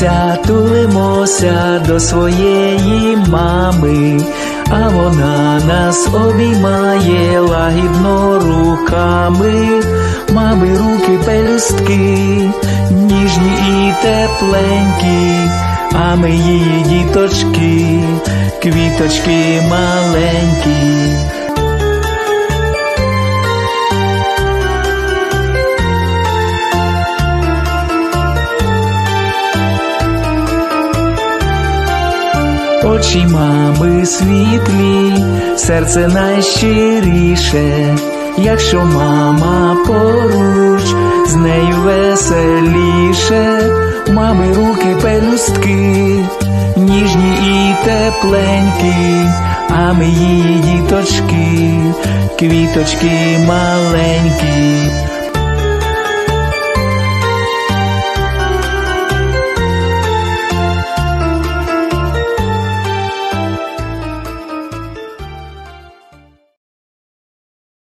Тулимося, тулимося до своєї мами, а вона нас обіймає лагідно руками, мами руки пелюстки, ніжні і тепленькі, а ми її діточки, квіточки маленькі. Очі мами світлі, серце найщиріше, якщо мама поруч, з нею веселіше, мами руки пелюстки, ніжні і тепленькі, а ми її діточки, квіточки маленькі.